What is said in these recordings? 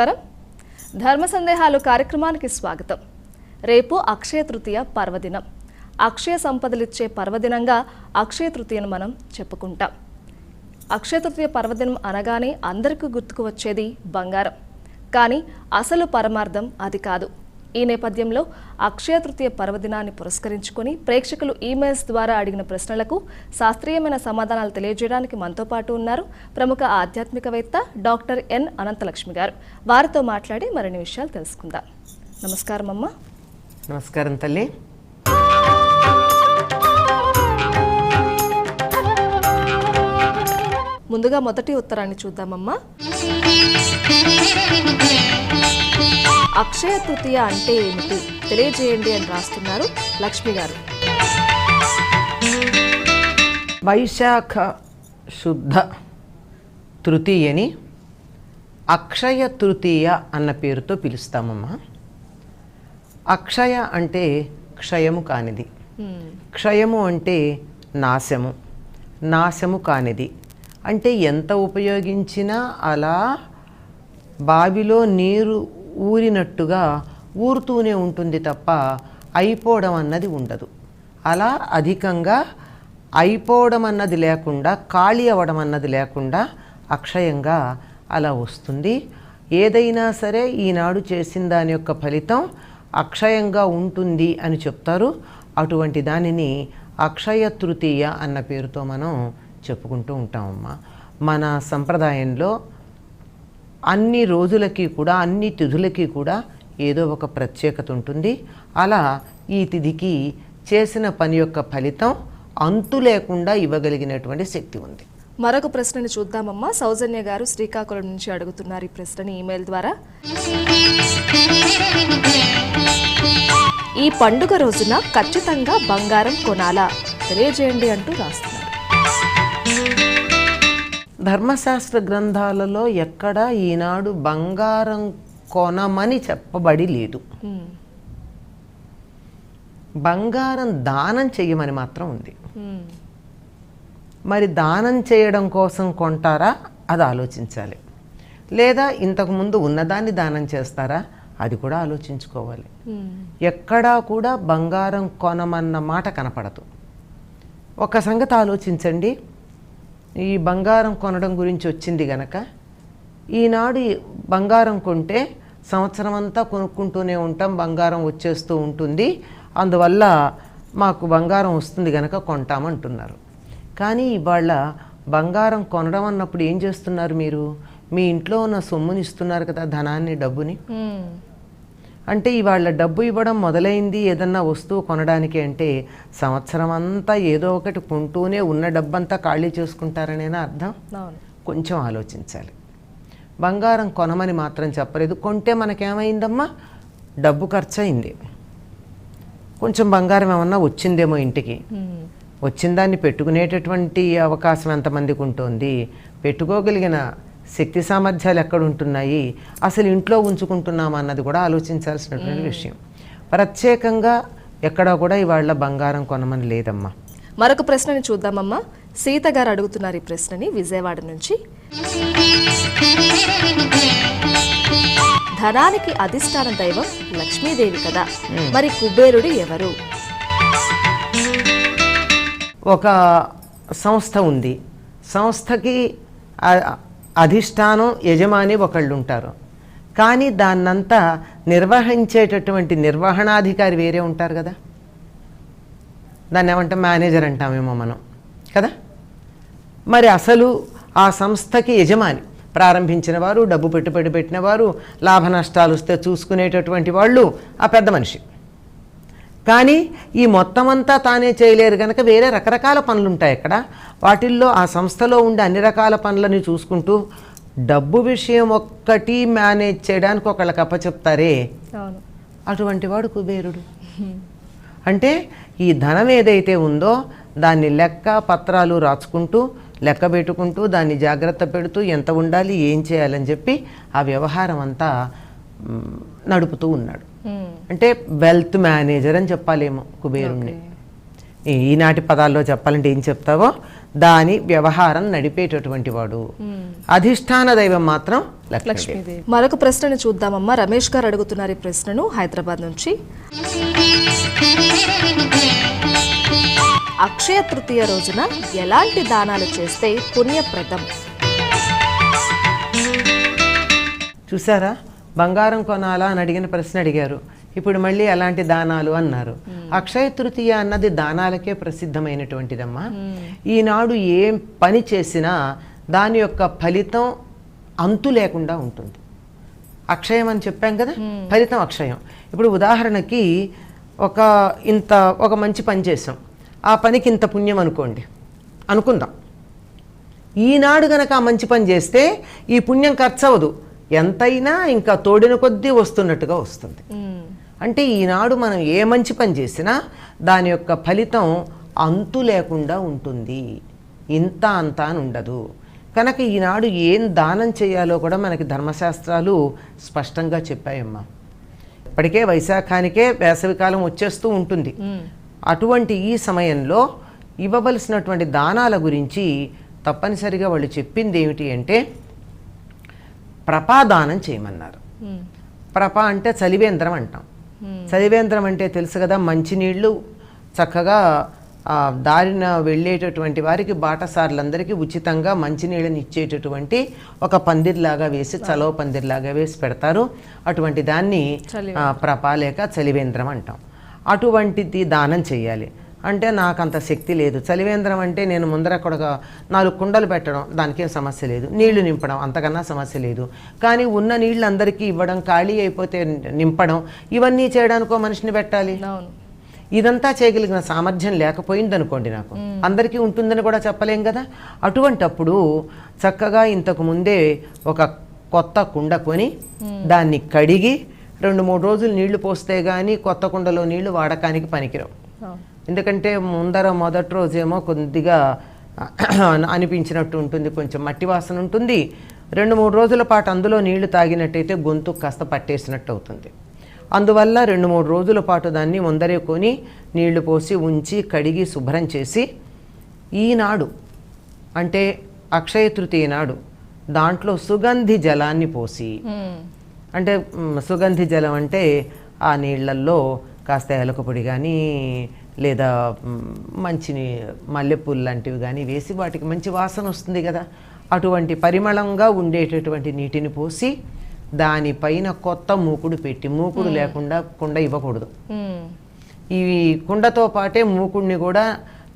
నమస్కారం. ధర్మ సందేహాలు కార్యక్రమానికి స్వాగతం. రేపు అక్షయ తృతీయ పర్వదినం. అక్షయ సంపదలిచ్చే పర్వదినంగా అక్షయ తృతీయను మనం చెప్పుకుంటాం. అక్షయ తృతీయ పర్వదినం అనగానే అందరికీ గుర్తుకు వచ్చేది బంగారం. కానీ అసలు పరమార్థం అది కాదు. ఈ నేపథ్యంలో అక్షయ తృతీయ పర్వదినాన్ని పురస్కరించుకొని ప్రేక్షకులు ఈమెయిల్స్ ద్వారా అడిగిన ప్రశ్నలకు శాస్త్రీయమైన సమాధానాలు తెలియజేయడానికి మనతో పాటు ఉన్నారు ప్రముఖ ఆధ్యాత్మికవేత్త డాక్టర్ ఎన్ అనంతలక్ష్మి గారు. వారితో మాట్లాడి మరిన్ని విషయాలు తెలుసుకుందాం. నమస్కారం అమ్మ. నమస్కారం తల్లి. ముందుగా మొదటి ఉత్తరాన్ని చూద్దామమ్మా. అక్షయ తృతీయ అంటే ఏమిటి? తెలియజేయండి అని రాస్తున్నారు లక్ష్మి గారు. వైశాఖ శుద్ధ తృతీయని అక్షయ తృతీయ అన్న పేరుతో పిలుస్తామమ్మా. అక్షయ అంటే క్షయము కానిది. క్షయము అంటే నాశము. నాశము కానిది. అంటే ఎంత ఉపయోగించినా అలా బావిలో నీరు ఊరినట్టుగా ఊరుతూనే ఉంటుంది తప్ప అయిపోవడం అన్నది ఉండదు. అలా అధికంగా అయిపోవడం అన్నది లేకుండా ఖాళీ అవ్వడం అన్నది లేకుండా అక్షయంగా అలా వస్తుంది. ఏదైనా సరే ఈనాడు చేసిన దాని యొక్క ఫలితం అక్షయంగా ఉంటుంది అని చెప్తారు. అటువంటి దానిని అక్షయ తృతీయ అన్న పేరుతో మనం చెప్పుకుంటూ ఉంటామమ్మా. మన సంప్రదాయంలో అన్ని రోజులకి కూడా అన్ని తిథులకి కూడా ఏదో ఒక ప్రత్యేకత ఉంటుంది. అలా ఈ తిథికి చేసిన పని యొక్క ఫలితం అంతు లేకుండా ఇవ్వగలిగినటువంటి శక్తి ఉంది. మరొక ప్రశ్నని చూద్దామమ్మా. సౌజన్య గారు శ్రీకాకుళం నుంచి అడుగుతున్నారు ఈ ప్రశ్నని ఈమెయిల్ ద్వారా. ఈ పండుగ రోజున ఖచ్చితంగా బంగారం కొనాలా? తెలియజేయండి అంటూ రాస్తున్నారు. ధర్మశాస్త్ర గ్రంథాలలో ఎక్కడ ఈనాడు బంగారం కొనమని చెప్పబడి లేదు. బంగారం దానం చెయ్యమని మాత్రం ఉంది. మరి దానం చేయడం కోసం కొంటారా? అది ఆలోచించాలి. లేదా ఇంతకుముందు ఉన్నదాన్ని దానం చేస్తారా? అది కూడా ఆలోచించుకోవాలి. ఎక్కడా కూడా బంగారం కొనమన్న మాట కనపడదు. ఒక సంగతి ఆలోచించండి. ఈ బంగారం కొనడం గురించి వచ్చింది గనక ఈనాడు బంగారం కొంటే సంవత్సరం అంతా కొనుక్కుంటూనే ఉంటాం బంగారం వచ్చేస్తూ ఉంటుంది. అందువల్ల మాకు బంగారం వస్తుంది గనక కొంటామంటున్నారు. కానీ ఇవాళ బంగారం కొనడం అన్నప్పుడు ఏం చేస్తున్నారు మీరు? మీ ఇంట్లో ఉన్న సొమ్ముని ఇస్తున్నారు కదా ధనాన్ని డబ్బుని? అంటే ఇవాళ డబ్బు ఇవ్వడం మొదలైంది ఏదన్నా వస్తువు కొనడానికి అంటే సంవత్సరం అంతా ఏదో ఒకటి కొంటూనే ఉన్న డబ్బంతా ఖాళీ చేసుకుంటారనేనా అర్థం? కొంచెం ఆలోచించాలి. బంగారం కొనమని మాత్రం చెప్పలేదు. కొంటే మనకేమైందమ్మా? డబ్బు ఖర్చు అయింది కొంచెం బంగారం ఏమన్నా వచ్చిందేమో ఇంటికి. వచ్చిన దాన్ని పెట్టుకునేటటువంటి అవకాశం ఎంతమందికి ఉంటుంది? పెట్టుకోగలిగిన శక్తి సామర్థ్యాలు ఎక్కడ ఉంటున్నాయి? అసలు ఇంట్లో ఉంచుకుంటున్నామా అన్నది కూడా ఆలోచించాల్సినటువంటి విషయం. ప్రత్యేకంగా ఎక్కడా కూడా ఇవాళ బంగారం కొనమని లేదమ్మా. మరొక ప్రశ్నని చూద్దామమ్మా. సీత గారు అడుగుతున్నారు ఈ ప్రశ్నని విజయవాడ నుంచి. ధనానికి అధిష్టాన దైవం లక్ష్మీదేవి కదా. మరి కుబేరుడు ఎవరు? ఒక సంస్థ ఉంది. సంస్థకి అధిష్టానం యజమాని ఒకళ్ళు ఉంటారు కానీ దాన్నంతా నిర్వహించేటటువంటి నిర్వహణాధికారి వేరే ఉంటారు కదా. దాన్ని ఏమంటాం మేనేజర్ అంటామేమో మనం. కదా? మరి అసలు ఆ సంస్థకి యజమాని ప్రారంభించిన వారు డబ్బు పెట్టుబడి పెట్టిన వారు లాభ నష్టాలు వస్తే చూసుకునేటటువంటి వాళ్ళు ఆ పెద్ద మనిషి. కానీ ఈ మొత్తం అంతా తానే చేయలేరు కనుక వేరే రకరకాల పనులు ఉంటాయి ఇక్కడ వాటిల్లో ఆ సంస్థలో ఉండే అన్ని రకాల పనులని చూసుకుంటూ డబ్బు విషయం ఒక్కటి మేనేజ్ చేయడానికి ఒకళ్ళకి అప్పచెప్తారే. అవును. అటువంటి వాడు కుబేరుడు. అంటే ఈ ధనం ఏదైతే ఉందో దాన్ని లెక్క పత్రాలు రాసుకుంటూ లెక్క పెట్టుకుంటూ దాన్ని జాగ్రత్త పెడుతూ ఎంత ఉండాలి ఏం చేయాలని చెప్పి ఆ వ్యవహారం అంతా నడుపుతూ ఉన్నాడు. అంటే వెల్త్ మేనేజర్ అని చెప్పాలేమో కుబేరుణ్ణి. ఈనాటి పదాల్లో చెప్పాలంటే ఏం చెప్తావో? దాని వ్యవహారం నడిపేటటువంటి వాడు. అధిష్టాన దైవం మాత్రం లక్ష్మీదేవి. మరొక ప్రశ్నను చూద్దామమ్మా. రమేష్ గారు అడుగుతున్నారు ఈ ప్రశ్నను హైదరాబాద్ నుంచి. అక్షయ తృతీయ రోజున ఎలాంటి దానాలు చేస్తే పుణ్యప్రదం? చూసారా? బంగారం కొనాలా అని అడిగిన ప్రశ్న అడిగారు. ఇప్పుడు మళ్ళీ అలాంటి దానాలు అన్నారు. అక్షయ తృతీయ అన్నది దానాలకే ప్రసిద్ధమైనటువంటిదమ్మా. ఈనాడు ఏం పని చేసినా దాని యొక్క ఫలితం అంతు లేకుండా ఉంటుంది. అక్షయం అని చెప్పాం కదా? ఫలితం అక్షయం. ఇప్పుడు ఉదాహరణకి ఒక ఇంత ఒక మంచి పని చేసాం ఆ పనికి ఇంత పుణ్యం అనుకోండి. అనుకుందాం. ఈనాడు గనక ఆ మంచి పని చేస్తే ఈ పుణ్యం ఖర్చు అవ్వదు ఎంతైనా ఇంకా తోడిన కొద్దీ వస్తున్నట్టుగా వస్తుంది. అంటే ఈనాడు మనం ఏ మంచి పని చేసినా దాని యొక్క ఫలితం అంతు లేకుండా ఉంటుంది. ఇంత అంత అని ఉండదు. కనుక ఈనాడు ఏం దానం చేయాలో కూడా మనకి ధర్మశాస్త్రాలు స్పష్టంగా చెప్పాయమ్మా. ఇప్పటికే వైశాఖానికే వేసవికాలం వచ్చేస్తూ ఉంటుంది. అటువంటి ఈ సమయంలో ఇవ్వవలసినటువంటి దానాల గురించి తప్పనిసరిగా వాళ్ళు చెప్పింది ఏమిటి అంటే ప్రపాదానం చేయమన్నారు. ప్రప అంటే చలివేంద్రం అంటాం. చలివేంద్రం అంటే తెలుసు కదా మంచినీళ్ళు చక్కగా దారిన వెళ్ళేటటువంటి వారికి బాటసార్లందరికీ ఉచితంగా మంచినీళ్ళని ఇచ్చేటటువంటి ఒక పందిర్లాగా వేసి చలవ పందిర్లాగా వేసి పెడతారు. అటువంటి దాన్ని ఆ, ప్రప లేక చలివేంద్రం అంటాం. అటువంటిది దానం చేయాలి. అంటే నాకు అంత శక్తి లేదు. చలివేంద్రం అంటే నేను ముందర అక్కడ నాలుగు కుండలు పెట్టడం దానికేం సమస్య లేదు. నీళ్ళు నింపడం అంతకన్నా సమస్య లేదు. కానీ ఉన్న నీళ్ళు అందరికీ ఇవ్వడం ఖాళీ అయిపోతే నింపడం ఇవన్నీ చేయడానికో మనిషిని పెట్టాలి? ఇదంతా చేయగలిగిన సామర్థ్యం లేకపోయింది అనుకోండి నాకు అందరికీ ఉంటుందని కూడా చెప్పలేం కదా? అటువంటప్పుడు చక్కగా ఇంతకు ముందే ఒక కొత్త కుండ కొని దాన్ని కడిగి రెండు మూడు రోజులు నీళ్ళు పోస్తే కానీ కొత్త కుండలో నీళ్ళు వాడకానికి పనికిరావు. ఎందుకంటే ముందర మొదటి రోజేమో కొద్దిగా అనిపించినట్టు ఉంటుంది కొంచెం మట్టి వాసన ఉంటుంది. రెండు మూడు రోజుల పాటు అందులో నీళ్ళు తాగినట్టయితే గొంతు కాస్త పట్టేసినట్టు అవుతుంది. అందువల్ల రెండు మూడు రోజుల పాటు దాన్ని ముందరే కొని నీళ్ళు పోసి ఉంచి కడిగి శుభ్రం చేసి ఈనాడు అంటే అక్షయ తృతీయ నాడు దాంట్లో సుగంధి జలాన్ని పోసి అంటే సుగంధి జలం అంటే ఆ నీళ్ళల్లో కాస్త ఎలకపొడి కానీ లేదా మంచి మల్లెపూలు లాంటివి కానీ వేసి వాటికి మంచి వాసన వస్తుంది కదా. అటువంటి పరిమళంగా ఉండేటటువంటి నీటిని పోసి దానిపైన కొత్త మూకుడు పెట్టి మూకుడు లేకుండా కుండ ఇవ్వకూడదు. ఇవి కుండతో పాటే మూకుడిని కూడా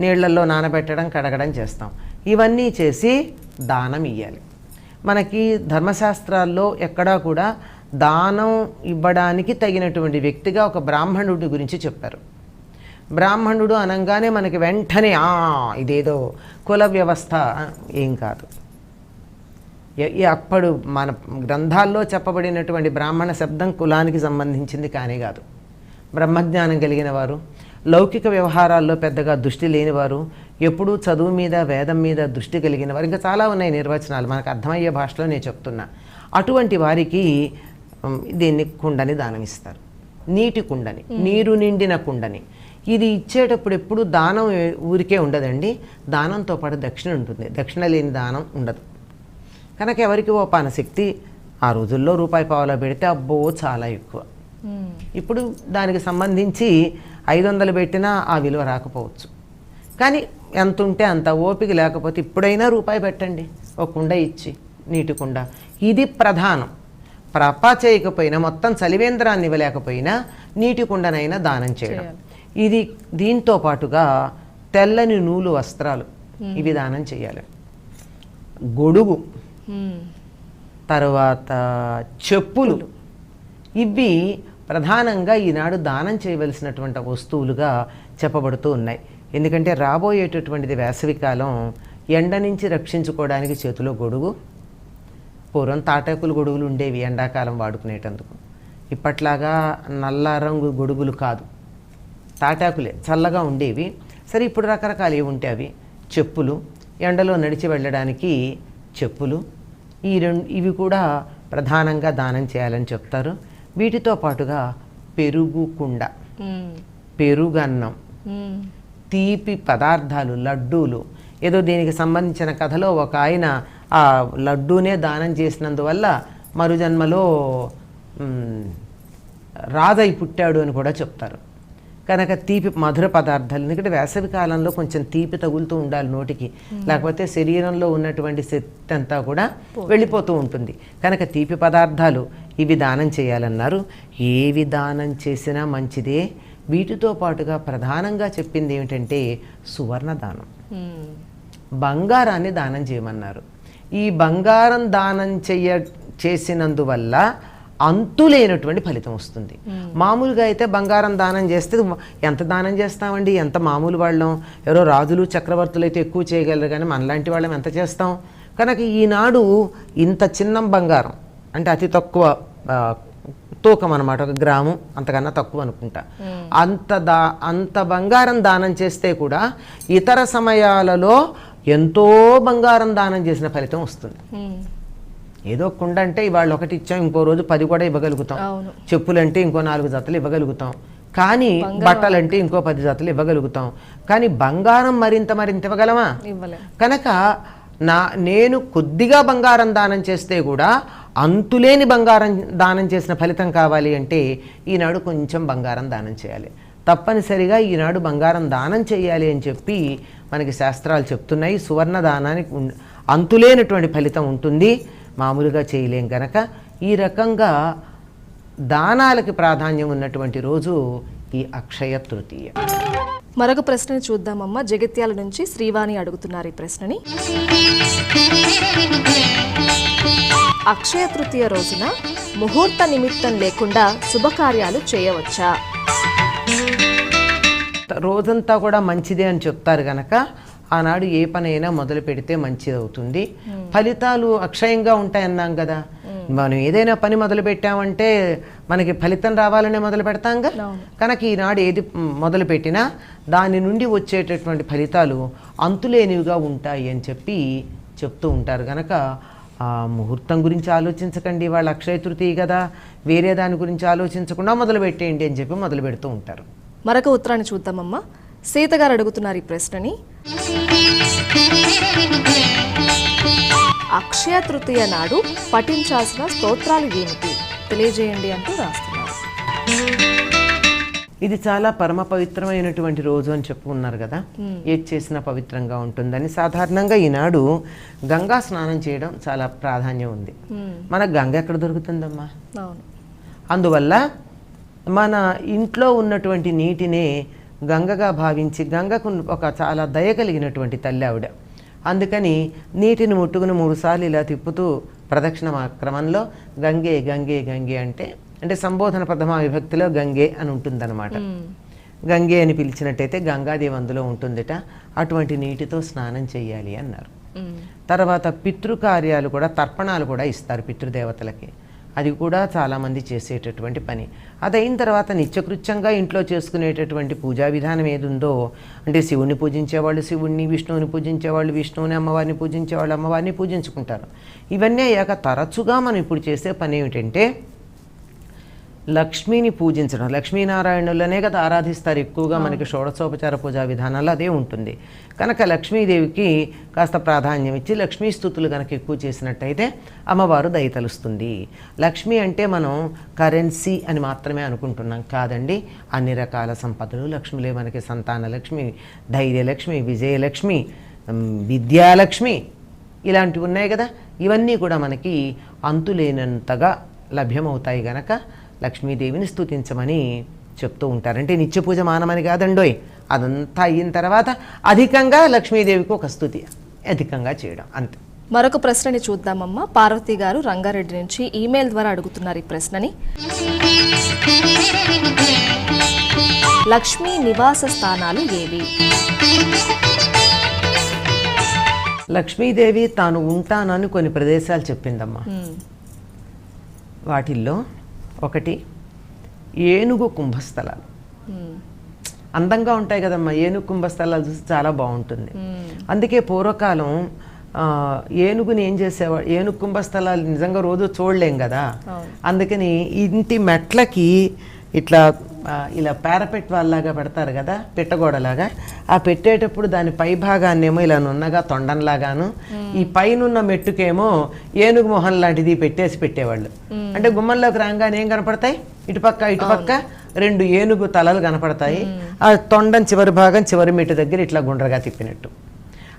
నీళ్ళల్లో నానబెట్టడం కడగడం చేస్తాం. ఇవన్నీ చేసి దానం ఇవ్వాలి మనకి ధర్మశాస్త్రాల్లో ఎక్కడా కూడా దానం ఇవ్వడానికి తగినటువంటి వ్యక్తిగా ఒక బ్రాహ్మణుడి గురించి చెప్పారు. బ్రాహ్మణుడు అనగానే మనకి వెంటనే "ఆ, ఇదేదో కుల వ్యవస్థ ఏం కాదు. అప్పుడు మన గ్రంథాల్లో చెప్పబడినటువంటి బ్రాహ్మణ శబ్దం కులానికి సంబంధించింది కానే కాదు. బ్రహ్మజ్ఞానం కలిగిన వారు లౌకిక వ్యవహారాల్లో పెద్దగా దృష్టి లేనివారు ఎప్పుడూ చదువు మీద వేదం మీద దృష్టి కలిగిన వారు ఇంకా చాలా ఉన్నాయి నిర్వచనాలు మనకు అర్థమయ్యే భాషలో నేను చెప్తున్నా. అటువంటి వారికి దీన్ని కుండని దానం ఇస్తారు. నీటి కుండని నీరు నిండిన కుండని. ఇది ఇచ్చేటప్పుడు ఎప్పుడు దానం ఊరికే ఉండదండి. దానంతో పాటు దక్షిణ ఉంటుంది. దక్షిణ లేని దానం ఉండదు. కనుక ఎవరికి ఓ పాన శక్తి ఆ రోజుల్లో రూపాయి పావులా పెడితే అబ్బో చాలా ఎక్కువ. ఇప్పుడు దానికి సంబంధించి ఐదు వందలు పెట్టినా ఆ విలువ రాకపోవచ్చు. కానీ ఎంత ఉంటే అంత ఓపిక లేకపోతే ఇప్పుడైనా రూపాయి పెట్టండి. ఒక కుండ ఇచ్చి నీటి కుండ. ఇది ప్రధానం. ప్రపా చేయకపోయినా మొత్తం చలివేంద్రాన్ని ఇవ్వలేకపోయినా నీటి కుండనైనా దానం చేయడం. ఇది దీంతో పాటుగా తెల్లని నూలు వస్త్రాలు ఇవి దానం చేయాలి. గొడుగు తర్వాత చెప్పులు. ఇవి ప్రధానంగా ఈనాడు దానం చేయవలసినటువంటి వస్తువులుగా చెప్పబడుతూ ఉన్నాయి. ఎందుకంటే రాబోయేటటువంటిది వేసవికాలం ఎండ నుంచి రక్షించుకోవడానికి చేతిలో గొడుగు పూర్వం తాటాకులు గొడుగులు ఉండేవి ఎండాకాలం వాడుకునేటందుకు. ఇప్పట్లాగా నల్ల రంగు గొడుగులు కాదు. తాటాకులే చల్లగా ఉండేవి. సరే ఇప్పుడు రకరకాలు ఏవి ఉంటే అవి? చెప్పులు. ఎండలో నడిచి వెళ్ళడానికి చెప్పులు. ఈ రెండు ఇవి కూడా ప్రధానంగా దానం చేయాలని చెప్తారు. వీటితో పాటుగా పెరుగు కుండ పెరుగన్నం తీపి పదార్థాలు లడ్డూలు. ఏదో దీనికి సంబంధించిన కథలో ఒక ఆయన ఆ లడ్డూనే దానం చేసినందువల్ల మరుజన్మలో రాజై పుట్టాడు అని కూడా చెప్తారు. కనుక తీపి మధుర పదార్థాలు. ఎందుకంటే వేసవి కాలంలో కొంచెం తీపి తగులుతూ ఉండాలి నోటికి. లేకపోతే శరీరంలో ఉన్నటువంటి శక్తి అంతా కూడా వెళ్ళిపోతూ ఉంటుంది. కనుక తీపి పదార్థాలు ఇవి దానం చేయాలన్నారు. ఏవి దానం చేసినా మంచిదే. వీటితో పాటుగా ప్రధానంగా చెప్పింది ఏమిటంటే సువర్ణ దానం. బంగారాన్ని దానం చేయమన్నారు. ఈ బంగారం దానం చెయ్య చేసినందువల్ల అంతులేనటువంటి ఫలితం వస్తుంది. మామూలుగా అయితే బంగారం దానం చేస్తే ఎంత దానం చేస్తామండి? ఎంత మామూలు వాళ్ళం? ఎవరో రాజులు చక్రవర్తులు అయితే ఎక్కువ చేయగలరు కానీ మనలాంటి వాళ్ళం ఎంత చేస్తాం? కనుక ఈనాడు ఇంత చిన్న బంగారం అంటే అతి తక్కువ తూకం అనమాట ఒక గ్రాము అంతకన్నా తక్కువ అనుకుంటా. అంత దా అంత బంగారం దానం చేస్తే కూడా ఇతర సమయాలలో ఎంతో బంగారం దానం చేసిన ఫలితం వస్తుంది. ఏదో కుండ అంటే ఇవాళ ఒకటి ఇచ్చాం ఇంకో రోజు పది కూడా ఇవ్వగలుగుతాం. చెప్పులంటే ఇంకో నాలుగు జతలు ఇవ్వగలుగుతాం. కానీ బట్టలంటే ఇంకో పది జతలు ఇవ్వగలుగుతాం. కానీ బంగారం మరింత మరింత ఇవ్వగలమా? కనుక నా నేను కొద్దిగా బంగారం దానం చేస్తే కూడా అంతులేని బంగారం దానం చేసిన ఫలితం కావాలి అంటే ఈనాడు కొంచెం బంగారం దానం చేయాలి. తప్పనిసరిగా ఈనాడు బంగారం దానం చేయాలి అని చెప్పి మనకి శాస్త్రాలు చెప్తున్నాయి. సువర్ణ దానానికి అంతులేనటువంటి ఫలితం ఉంటుంది. మామూలుగా చేయలేం కనుక ఈ రకంగా దానాలకి ప్రాధాన్యం ఉన్నటువంటి రోజు ఈ అక్షయ తృతీయ. మరొక ప్రశ్నని చూద్దామమ్మా. జగిత్యాల నుంచి శ్రీవాణి అడుగుతున్నారు ఈ ప్రశ్నని. అక్షయ తృతీయ రోజున ముహూర్త నిమిత్తం లేకుండా శుభకార్యాలు చేయవచ్చా? రోజంతా కూడా మంచిదే అని చెప్తారు గనక ఆనాడు ఏ పనైనా మొదలు పెడితే మంచిది అవుతుంది ఫలితాలు అక్షయంగా ఉంటాయన్నాం కదా. మనం ఏదైనా పని మొదలు పెట్టామంటే మనకి ఫలితం రావాలనే మొదలు పెడతాంగా. కనుక ఈనాడు ఏది మొదలు పెట్టినా దాని నుండి వచ్చేటటువంటి ఫలితాలు అంతులేనివిగా ఉంటాయి అని చెప్పి చెప్తూ ఉంటారు. కనుక ఆ ముహూర్తం గురించి ఆలోచించకండి. వాళ్ళు అక్షయ తృతీయ కదా. వేరే దాని గురించి ఆలోచించకుండా మొదలు పెట్టేయండి అని చెప్పి మొదలు పెడుతూ ఉంటారు. మరొక ఉత్తరాన్ని చూద్దామమ్మా. సీత గారు అడుగుతున్నారు ఈ ప్రశ్నని. అక్షయ తృతీయ నాడు పఠించాల్సిన స్తోత్రాలు ఏమిటి? తెలియజేయండి అంటూ రాస్తున్నారు. ఇది చాలా పరమ పవిత్రమైనటువంటి రోజు అని చెప్పుకున్నారు కదా. ఏది చేసినా పవిత్రంగా ఉంటుందని సాధారణంగా ఈనాడు గంగా స్నానం చేయడం చాలా ప్రాధాన్యం ఉంది. మనకు గంగ ఎక్కడ దొరుకుతుందమ్మా? అందువల్ల మన ఇంట్లో ఉన్నటువంటి నీటినే గంగగా భావించి గంగకు ఒక చాలా దయ కలిగినటువంటి తల్లి ఆవిడ అందుకని నీటిని ముట్టుకుని మూడుసార్లు ఇలా తిప్పుతూ ప్రదక్షిణ క్రమంలో గంగే గంగే గంగే అంటే అంటే సంబోధన ప్రథమ విభక్తిలో గంగే అని ఉంటుందన్నమాట మ్మ్. గంగే అని పిలిచినట్టయితే గంగాదేవి అందులో ఉంటుందిట అటువంటి నీటితో స్నానం చేయాలి అన్నారు మ్మ్. తర్వాత పితృకార్యాలు కూడా తర్పణాలు కూడా ఇస్తారు పితృదేవతలకి అది కూడా చాలామంది చేసేటటువంటి పని. అది అయిన తర్వాత నిత్యకృత్యంగా ఇంట్లో చేసుకునేటటువంటి పూజా విధానం ఏది ఉందో అంటే శివుని పూజించేవాళ్ళు శివుణ్ణి విష్ణువుని పూజించేవాళ్ళు విష్ణువుని అమ్మవారిని పూజించేవాళ్ళు అమ్మవారిని పూజించుకుంటారు. ఇవన్నీ అయ్యాక తరచుగా మనం ఇప్పుడు చేసే పని ఏమిటంటే లక్ష్మిని పూజించడం. లక్ష్మీనారాయణులనే కదా ఆరాధిస్తారు. ఎక్కువగా మనకి షోడశోపచార పూజా విధానాలు అదే ఉంటుంది. కనుక లక్ష్మీదేవికి కాస్త ప్రాధాన్యం ఇచ్చి లక్ష్మీ స్థుతులు కనుక ఎక్కువ చేసినట్టయితే అమ్మవారు దయ తలుస్తుంది. లక్ష్మి అంటే మనం కరెన్సీ అని మాత్రమే అనుకుంటున్నాం కాదండి. అన్ని రకాల సంపదలు లక్ష్మిలే మనకి సంతాన లక్ష్మి ధైర్యలక్ష్మి విజయలక్ష్మి విద్యాలక్ష్మి ఇలాంటివి ఉన్నాయి కదా. ఇవన్నీ కూడా మనకి అంతులేనంతగా లభ్యమవుతాయి గనక లక్ష్మీదేవిని స్తుతించమని చెప్తూ ఉంటారు. అంటే నిత్య పూజ మానమని కాదండోయ్. అదంతా అయిన తర్వాత అధికంగా లక్ష్మీదేవికి ఒక స్తుతి అధికంగా చేయడం. అంతే. మరొక ప్రశ్నని చూద్దామమ్మా. పార్వతి గారు రంగారెడ్డి నుంచి ఈమెయిల్ ద్వారా అడుగుతున్నారు ఈ ప్రశ్నని. లక్ష్మీ నివాస స్థానాలు ఏవి? లక్ష్మీదేవి తాను ఉంటానని కొన్ని ప్రదేశాలు చెప్పిందమ్మా. మ్మ్. వాటిల్లో ఒకటి ఏనుగు కుంభస్థలాలు. అందంగా ఉంటాయి కదమ్మా ఏనుగు కుంభస్థలాలు చూసి చాలా బాగుంటుంది. అందుకే పూర్వకాలం ఏనుగుని ఏం చేసేవాడు ఏనుగు కుంభస్థలాలు నిజంగా రోజు చూడలేం కదా. అందుకని ఇంటి మెట్లకి ఇట్లా ఇలా పారపెట్ వాళ్ళలాగా పెడతారు కదా పెట్టగోడలాగా. ఆ పెట్టేటప్పుడు దాని పై భాగాన్నేమో ఇలా నున్నగా తొండంలాగాను. ఈ పైనున్న మెట్టుకేమో ఏనుగు మొహం లాంటిది పెట్టేసి పెట్టేవాళ్ళు. అంటే గుమ్మంలోకి రాగానే ఏం కనపడతాయి? ఇటుపక్క ఇటుపక్క రెండు ఏనుగు తలలు కనపడతాయి. ఆ తొండం చివరి భాగం చివరి మెట్టు దగ్గర ఇట్లా గుండ్రగా తిప్పినట్టు.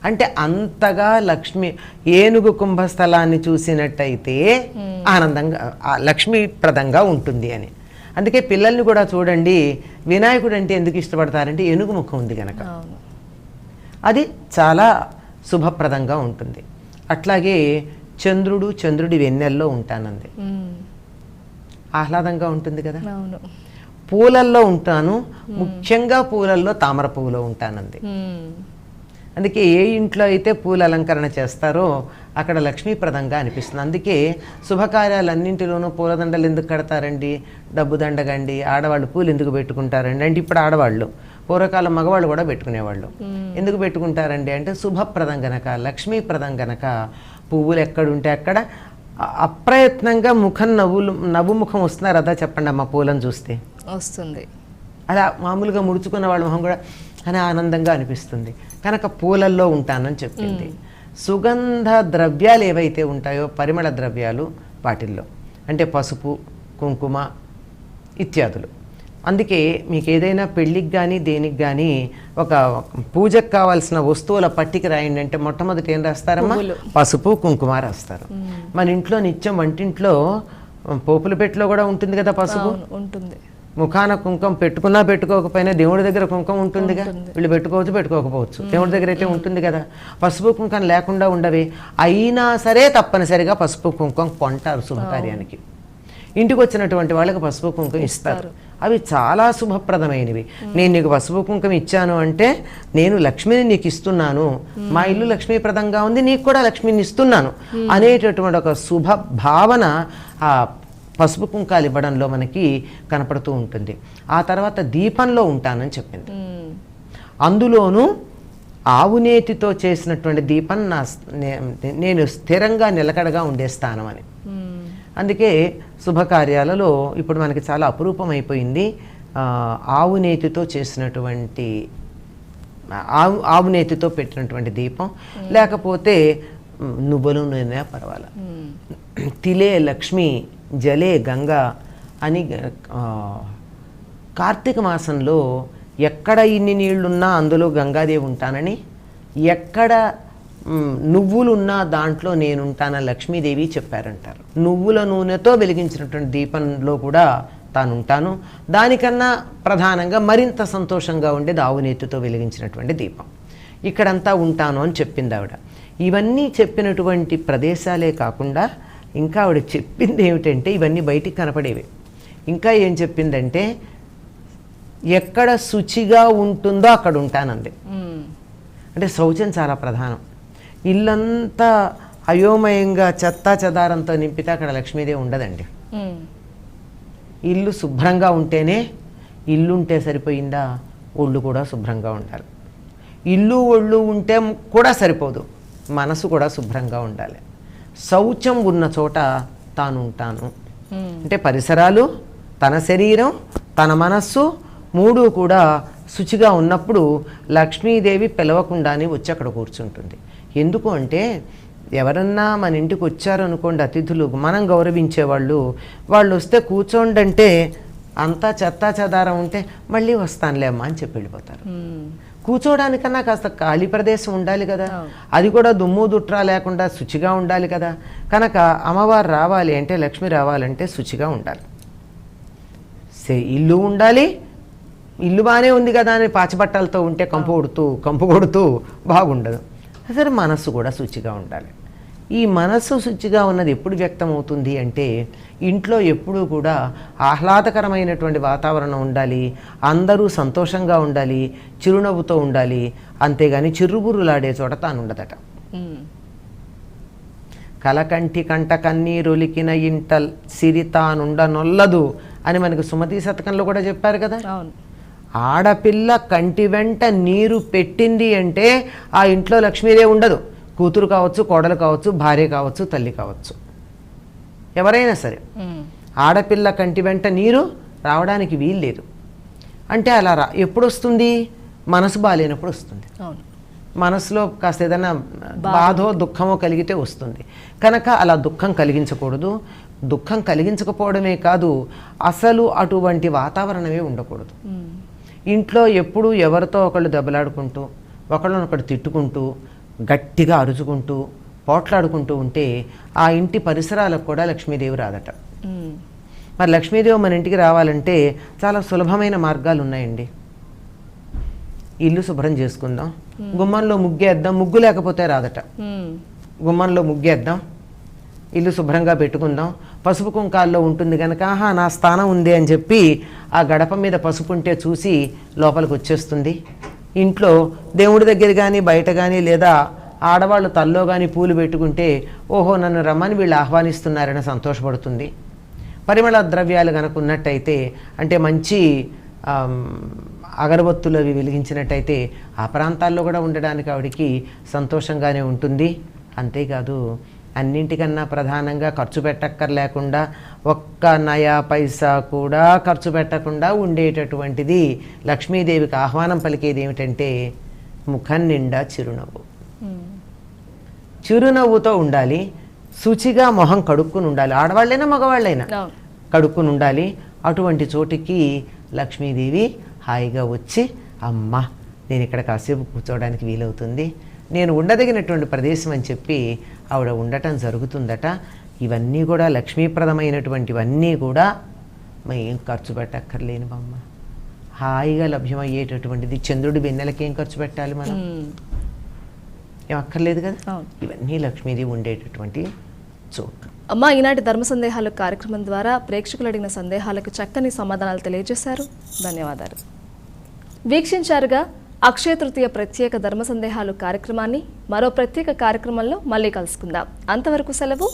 అంటే అంతగా లక్ష్మి ఏనుగు కుంభస్థలాన్ని చూసినట్టయితే ఆనందంగా లక్ష్మీప్రదంగా ఉంటుంది అని. అందుకే పిల్లల్ని కూడా చూడండి వినాయకుడు అంటే ఎందుకు ఇష్టపడతారంటే ఏనుగు ముఖం ఉంది కనుక అది చాలా శుభప్రదంగా ఉంటుంది. అట్లాగే చంద్రుడు చంద్రుడి వెన్నెల్లో ఉంటానంది. ఆహ్లాదంగా ఉంటుంది కదా? పూలల్లో ఉంటాను. ముఖ్యంగా పూలల్లో తామర పువ్వులో ఉంటానంది. అందుకే ఏ ఇంట్లో అయితే పూల అలంకరణ చేస్తారో అక్కడ లక్ష్మీప్రదంగా అనిపిస్తుంది. అందుకే శుభకార్యాలన్నింటిలోనూ పూలదండలు ఎందుకు కడతారండి? డబ్బు దండగండి ఆడవాళ్ళు పూలు ఎందుకు పెట్టుకుంటారండి? అంటే ఇప్పుడు ఆడవాళ్ళు పూర్వకాలం మగవాళ్ళు కూడా పెట్టుకునేవాళ్ళు. ఎందుకు పెట్టుకుంటారండి అంటే శుభప్రదం గనక లక్ష్మీప్రదం గనక పువ్వులు ఎక్కడుంటే అక్కడ అప్రయత్నంగా ముఖం నవ్వులు నవ్వు ముఖం వస్తున్నారు అదా చెప్పండి అమ్మ పూలను చూస్తే. వస్తుంది. అలా మామూలుగా ముడుచుకున్న వాళ్ళ మొహం కూడా అని ఆనందంగా అనిపిస్తుంది. కనుక పూలల్లో ఉంటానని చెప్పింది. సుగంధ ద్రవ్యాలు ఏవైతే ఉంటాయో పరిమళ ద్రవ్యాలు వాటిల్లో. అంటే పసుపు కుంకుమ ఇత్యాదులు. అందుకే మీకు ఏదైనా పెళ్ళికి కానీ దేనికి కానీ ఒక పూజకు కావాల్సిన వస్తువుల పట్టిక రాయండి అంటే మొట్టమొదటి ఏం రాస్తారమ్మా. పసుపు కుంకుమ రాస్తారు. మన ఇంట్లో నిత్యం వంటింట్లో పోపుల పెట్టిలో కూడా ఉంటుంది కదా పసుపు? ఉంటుంది. ముఖాన కుంకం పెట్టుకున్నా పెట్టుకోకపోయినా దేవుడి దగ్గర కుంకం ఉంటుందిగా. ఉంటుంది. వీళ్ళు పెట్టుకోవచ్చు పెట్టుకోకపోవచ్చు. దేవుడి దగ్గర అయితే ఉంటుంది కదా. పసుపు కుంకం లేకుండా ఉండవి. అయినా సరే తప్పనిసరిగా పసుపు కుంకం కొంటారు శుభకార్యానికి. ఇంటికి వచ్చినటువంటి వాళ్ళకి పసుపు కుంకం ఇస్తారు. అవి చాలా శుభప్రదమైనవి. నేను నీకు పసుపు కుంకం ఇచ్చాను అంటే నేను లక్ష్మిని నీకు ఇస్తున్నాను. మా ఇల్లు లక్ష్మీప్రదంగా ఉంది నీకు కూడా లక్ష్మిని ఇస్తున్నాను అనేటటువంటి ఒక శుభ భావన ఆ పసుపు కుంకాలు ఇవ్వడంలో మనకి కనపడుతూ ఉంటుంది. ఆ తర్వాత దీపంలో ఉంటానని చెప్పింది. అందులోనూ ఆవు నేతితో చేసినటువంటి దీపం నా నేను స్థిరంగా నిలకడగా ఉండే స్థానం అని. అందుకే శుభకార్యాలలో ఇప్పుడు మనకి చాలా అపురూపం అయిపోయింది ఆ, ఆవు నేతితో చేసినటువంటి ఆవు ఆవు నేతితో పెట్టినటువంటి దీపం. లేకపోతే నువ్వులు నూనె పర్వాలేదు ఉమ్, తిలే లక్ష్మి జలే గంగా అని కార్తీక మాసంలో ఎక్కడ ఇన్ని నీళ్ళున్నా అందులో గంగాదేవి ఉంటానని ఎక్కడ నువ్వులున్నా దాంట్లో నేనుంటాన లక్ష్మీదేవి చెప్పారంటారు. నువ్వుల నూనెతో వెలిగించినటువంటి దీపంలో కూడా తాను ఉంటాను దానికన్నా ప్రధానంగా మరింత సంతోషంగా ఉండేది దావునేతితో వెలిగించినటువంటి దీపం. ఇక్కడంతా ఉంటాను అని చెప్పింది ఆవిడ ఇవన్నీ చెప్పినటువంటి ప్రదేశాలే కాకుండా ఇంకా ఆవిడ చెప్పింది ఏమిటంటే ఇవన్నీ బయటికి కనపడేవి. ఇంకా ఏం చెప్పిందంటే ఎక్కడ శుచిగా ఉంటుందో అక్కడ ఉంటానంది. అంటే శౌచం చాలా ప్రధానం. ఇల్లంతా అయోమయంగా చెత్తా చెదారంతో నింపితే అక్కడ లక్ష్మీదేవి ఉండదండి. ఇల్లు శుభ్రంగా ఉంటేనే ఇల్లు ఉంటే సరిపోయిందా? ఒళ్ళు కూడా శుభ్రంగా ఉండాలి. ఇల్లు ఒళ్ళు ఉంటే కూడా సరిపోదు. మనసు కూడా శుభ్రంగా ఉండాలి. శౌచం ఉన్న చోట తాను ఉంటాను. అంటే పరిసరాలు తన శరీరం తన మనస్సు మూడు కూడా శుచిగా ఉన్నప్పుడు లక్ష్మీదేవి పిలవకుండానే వచ్చి అక్కడ కూర్చుంటుంది. ఎందుకు అంటే ఎవరన్నా మన ఇంటికి వచ్చారనుకోండి అతిథులు మనం గౌరవించేవాళ్ళు వాళ్ళు వస్తే కూర్చోండి అంటే అంతా చెత్తా చెదారం ఉంటే మళ్ళీ వస్తానులే అమ్మా అని చెప్పి వెళ్ళిపోతారు. కూర్చోవడానికన్నా కాస్త ఖాళీ ప్రదేశం ఉండాలి కదా. అది కూడా దుమ్ము దుట్రా లేకుండా శుచిగా ఉండాలి కదా. కనుక అమ్మవారు రావాలి అంటే లక్ష్మి రావాలంటే శుచిగా ఉండాలి. సే- ఇల్లు ఉండాలి. ఇల్లు బాగానే ఉంది కదా అని పాచిబట్టలతో ఉంటే కంపు కొడుతూ కంపు కొడుతూ బాగుండదు. సరే మనస్సు కూడా శుచిగా ఉండాలి. ఈ మనస్సు శుచిగా ఉన్నది ఎప్పుడు వ్యక్తం అవుతుంది అంటే ఇంట్లో ఎప్పుడూ కూడా ఆహ్లాదకరమైనటువంటి వాతావరణం ఉండాలి అందరూ సంతోషంగా ఉండాలి చిరునవ్వుతో ఉండాలి అంతేగాని చిర్రుబుర్రులాడే చోట తాను ఉండదట కలకంటి కంట కన్నీరొలికిన ఇంట సిరి తానుండనొల్లదు అని మనకు సుమతి శతకంలో కూడా చెప్పారు కదా. ఆడపిల్ల కంటి వెంట నీరు పెట్టింది అంటే ఆ ఇంట్లో లక్ష్మీదేవి ఉండదు. కూతురు కావచ్చు కోడలు కావచ్చు భార్య కావచ్చు తల్లి కావచ్చు. ఎవరైనా సరే ఆడపిల్ల కంటి వెంట నీరు రావడానికి వీల్లేదు. అంటే అలా రా ఎప్పుడు వస్తుంది మనసు బాగాలేనప్పుడు వస్తుంది. మనసులో కాస్త ఏదైనా బాధో. దుఃఖమో కలిగితే వస్తుంది. కనుక అలా దుఃఖం కలిగించకూడదు. దుఃఖం కలిగించకపోవడమే కాదు అసలు అటువంటి వాతావరణమే ఉండకూడదు. ఇంట్లో ఎప్పుడు ఎవరితో ఒకళ్ళు దెబ్బలాడుకుంటూ ఒకళ్ళనొకడు తిట్టుకుంటూ గట్టిగా అరుచుకుంటూ పోట్లాడుకుంటూ ఉంటే ఆ ఇంటి పరిసరాలకు కూడా లక్ష్మీదేవి రాదట. మరి లక్ష్మీదేవి మన ఇంటికి రావాలంటే చాలా సులభమైన మార్గాలు ఉన్నాయండి. ఇల్లు శుభ్రం చేసుకుందాం. గుమ్మంలో ముగ్గేద్దాం. ముగ్గు లేకపోతే రాదట. గుమ్మంలో ముగ్గేద్దాం. ఇల్లు శుభ్రంగా పెట్టుకుందాం. పసుపు కుంకాల్లో ఉంటుంది కనుక ఆహా నా స్థానం ఉంది అని చెప్పి ఆ గడప మీద పసుపు ఉంటే చూసి లోపలికి వచ్చేస్తుంది. ఇంట్లో దేవుడి దగ్గర కానీ బయట కానీ లేదా ఆడవాళ్ళు తల్లో కానీ పూలు పెట్టుకుంటే ఓహో నన్ను రమ్మని వీళ్ళు ఆహ్వానిస్తున్నారని సంతోషపడుతుంది. పరిమళ ద్రవ్యాలు కనుక ఉన్నట్టయితే అంటే మంచి అగరబత్తులు అవి వెలిగించినట్టయితే ఆ ప్రాంతాల్లో కూడా ఉండడానికి ఆవిడికి సంతోషంగానే ఉంటుంది. అంతేకాదు అన్నింటికన్నా ప్రధానంగా ఖర్చు పెట్టక్కర్లేకుండా ఒక్క నయా పైసా కూడా ఖర్చు పెట్టకుండా ఉండేటటువంటిది లక్ష్మీదేవికి ఆహ్వానం పలికేది ఏమిటంటే ముఖం నిండా చిరునవ్వు. చిరునవ్వుతో ఉండాలి శుచిగా మొహం కడుక్కుని ఉండాలి. ఆడవాళ్ళైనా మగవాళ్ళైనా కడుక్కుని ఉండాలి. అటువంటి చోటికి లక్ష్మీదేవి హాయిగా వచ్చి అమ్మ నేను ఇక్కడ కాసేపు కూర్చోవడానికి వీలవుతుంది. నేను ఉండదగినటువంటి ప్రదేశం అని చెప్పి ఆవిడ ఉండటం జరుగుతుందట. ఇవన్నీ కూడా లక్ష్మీప్రదమైనటువంటివన్నీ కూడా మరి ఏం ఖర్చు పెట్టక్కర్లేని బొమ్మ. హాయిగా లభ్యమయ్యేటటువంటిది. చంద్రుడి వెన్నెలకి ఏం ఖర్చు పెట్టాలి మనం. ఏం అక్కర్లేదు కదా? ఇవన్నీ లక్ష్మీదేవి ఉండేటటువంటి చోటు. అమ్మ ఈనాటి ధర్మ సందేహాలు కార్యక్రమం ద్వారా ప్రేక్షకులు అడిగిన సందేహాలకు చక్కని సమాధానాలు తెలియజేశారు. ధన్యవాదాలు. వీక్షించారుగా అక్షయ తృతీయ ప్రత్యేక ధర్మ సందేహాలు కార్యక్రమాన్ని మరో ప్రత్యేక కార్యక్రమంలో మళ్ళీ కలుసుకుందాం. అంతవరకు సెలవు.